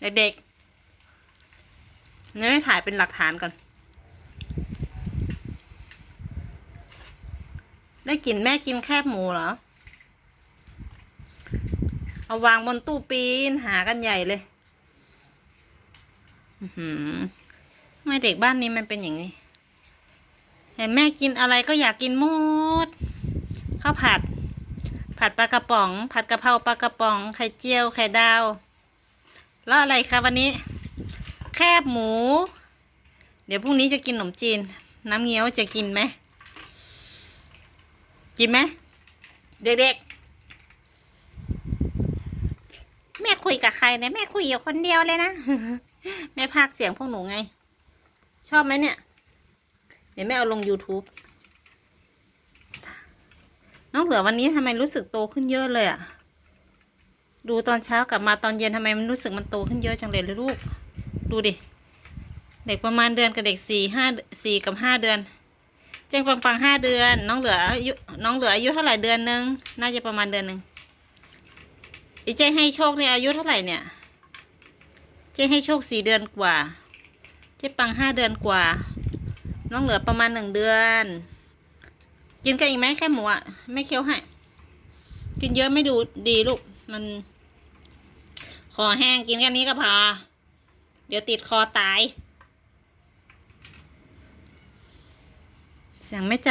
เด็กๆนี่ไม่ถ่ายเป็นหลักฐานก่อน ได้กลิ่นแม่กินแคบหมูเหรอ เอาวางบนตู้ปีนหากันใหญ่เลยอื้อหือทำไมเด็กบ้านนี้มันเป็นอย่างนี้ เห็นแม่กินอะไรก็อยากกินหมดข้าวผัด ผัดปลากระป๋อง ผัดกะเพราปลากระป๋อง ไข่เจียว ไข่ดาว แล้วอะไรคะวันนี้ แคบหมู เดี๋ยวพรุ่งนี้จะกินขนมจีน น้ำเงี้ยวจะกินไหมกินไหมเด็กๆ แม่คุยกับใครเนี่ยแม่คุยอยู่คนเดียวเลยนะ แม่พากเสียงพวกหนูไง ชอบไหมเนี่ย เดี๋ยวแม่เอาลง YouTube น้องเหลือวันนี้ทำไมรู้สึกโตขึ้นเยอะเลยอะ ดูตอนเช้ากลับมาตอนเย็นทำไมมันรู้สึกมันโตขึ้นเยอะจังเลยเลยลูก ดูดิ เด็กประมาณเดือนกับเด็กสี่ห้าสี่กับห้าเดือน เจ้งปังปังห้าเดือน น้องเหลืออายุน้องเหลืออายุเท่าไหร่เดือนนึง น่าจะประมาณเดือนหนึ่งอีเจ้ให้โชคเนี่ยอายุเท่าไหร่เนี่ย เจ้ให้โชคสี่เดือนกว่า เจ๊ปังห้าเดือนกว่า น้องเหลือประมาณหนึ่งเดือน กินกันอีกไหมแค่หมูอะไม่เคี้ยวให้ กินเยอะไม่ดูดีลูกมัน คอแห้งกินแค่นี้ก็พอ เดี๋ยวติดคอตายเสียงไม่ใจ